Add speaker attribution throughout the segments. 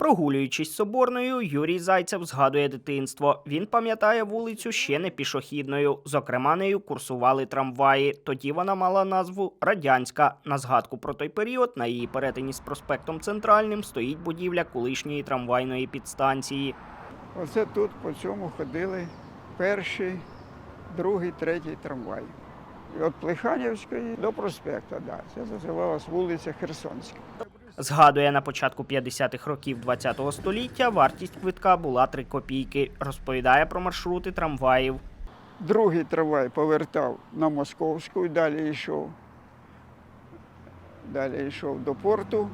Speaker 1: Прогулюючись соборною, Юрій Зайцев згадує дитинство. Він пам'ятає вулицю ще не пішохідною. Зокрема, нею курсували трамваї. Тоді вона мала назву Радянська. На згадку про той період на її перетині з проспектом Центральним стоїть будівля колишньої трамвайної підстанції.
Speaker 2: Оце тут по цьому ходили перший, другий, третій трамвай. От Плеханівської до проспекту, да. Це називалась вулиця Херсонська.
Speaker 1: Згадує, на початку 50-х років ХХ століття вартість квитка була 3 копійки. Розповідає про маршрути трамваїв.
Speaker 2: Другий трамвай повертав на Московську і далі йшов. Далі йшов до порту.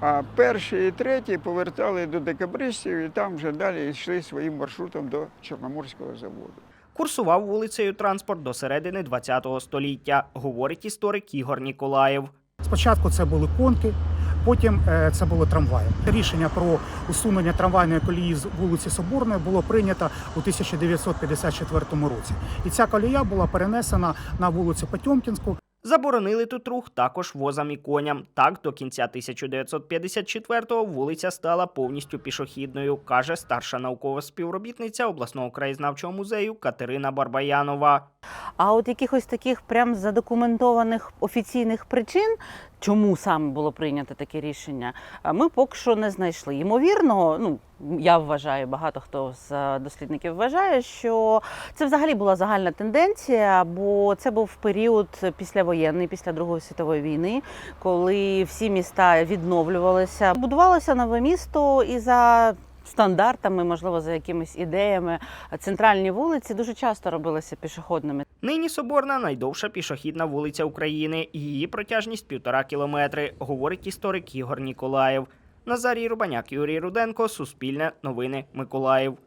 Speaker 2: А перший і третій повертали до декабристів і там вже далі йшли своїм маршрутом до Чорноморського заводу.
Speaker 1: Курсував вулицею транспорт до середини ХХ століття, говорить історик Ігор Ніколаєв.
Speaker 3: Спочатку це були конки, потім е, це були трамваї. Рішення про усунення трамвайної колії з вулиці Соборної було прийнято у 1954 році. І ця колія була перенесена на вулицю Потьомкінську.
Speaker 1: Заборонили тут рух також возам і коням. Так, до кінця 1954-го вулиця стала повністю пішохідною, каже старша наукова співробітниця обласного краєзнавчого музею Катерина Барбаянова.
Speaker 4: А от якихось таких прям задокументованих офіційних причин, чому саме було прийнято таке рішення, ми поки що не знайшли. Ймовірно, ну я вважаю, багато хто з е, дослідників вважає, що це взагалі була загальна тенденція, бо це був період післявоєнний, після Другої світової війни, коли всі міста відновлювалися. Будувалося нове місто і за. Стандартами, можливо, за якимись ідеями, центральні вулиці дуже часто робилися пішохідними.
Speaker 1: Нині Соборна найдовша пішохідна вулиця України. Її протяжність півтора кілометри, говорить історик Ігор Ніколаєв. Назарій Рубаняк, Юрій Руденко, Суспільне, Новини, Миколаїв.